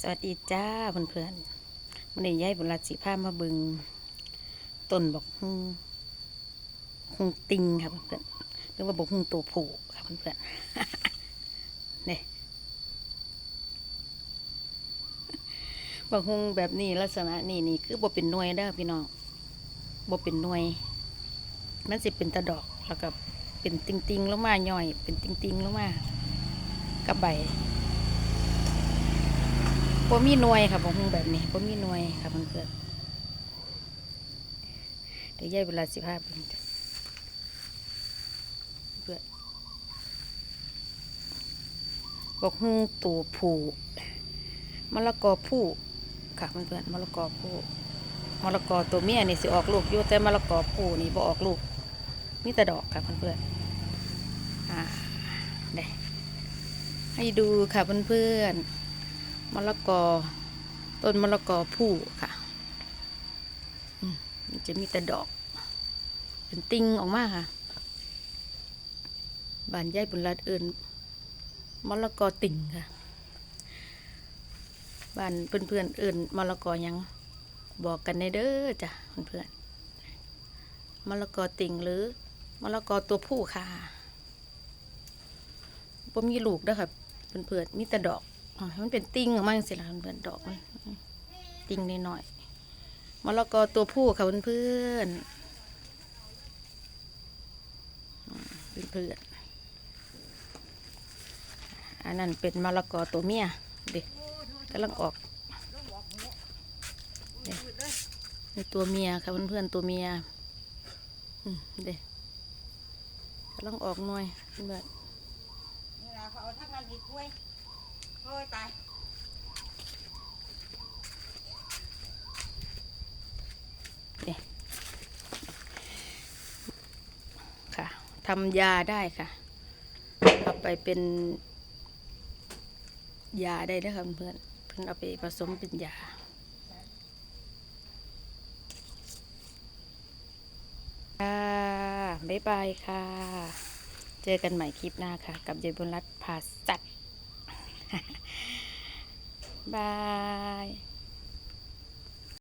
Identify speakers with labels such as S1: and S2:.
S1: สวัสดีจ้าเพื่อนๆวันนี้ยายบุรัสีผ้ามาบึงต้นบอกฮุงฮุงติงค่ะเพื่อนๆหรือว่าบอกฮุงตัวผูค่ะเพื่อนๆเนี่ยบอกฮุงแบบนี้ลักษณะนี่นี่คือบ่เป็นหน่วยเด้อพี่น้องบ่เป็นหน่วยมันสิเป็นตะดอกแล้วก็เป็นติงติงลงมาย่อย เป็นติงติงลงมากับใบ บ่มีหน่วยค่ะบ่ฮู้แบบนี้บ่มีหน่วยค่ะเพื่อนๆเดี๋ยวยายเวลาสิพาเบิ่งจ้ะเพื่อนบอกฮู้ตัวผูมะละกอผู้ค่ะเพื่อนๆมะละกอผู้มะละกอตัวเมียนี่สิออกลูกอยู่แต่มะละกอผู้นี่บ่ออกลูกมีแต่ดอกค่ะเพื่อนๆอ่าได้ให้ดูค่ะเพื่อนๆ มะละกอ ต้นมะละกอผู้ค่ะมันจะมีแต่ดอก เป็นติงออกมาค่ะบานยายบุญรัดเอิญมะละกอติ่งค่ะบ้านเพื่อนๆเอิญมะละกอยังบอกกันในเด้อจ้ะเพื่อนๆมะละกอติ่งหรือมะละกอตัวผู้ค่ะผมมีลูกด้อค่ะเพื่อนๆมีแต่ดอก มันเป็นติ่งออกมาจังสิล่ะเพื่อนดอกมันติ่งนิดหน่อยๆมะละกอตัวผู้ค่ะเพื่อนๆเพื่อนๆอันนั้นเป็นมะละกอตัวเมียเด็กกำลังออกเนี่ตัวเมียค่ะเพื่อนๆตัวเมียเด็กกำลังออกหน่วยเพื่อน
S2: โอ้ยตาย
S1: ค่ะทำยาได้ค่ะ เอาไปเป็นยาได้นะคะเพื่อนเพื่อนเอาไปผสมเป็นยาค่ะบ๊ายบายค่ะ เจอกันใหม่คลิปหน้าค่ะ กับยายบุญรัตน์พาสัตว์ บาย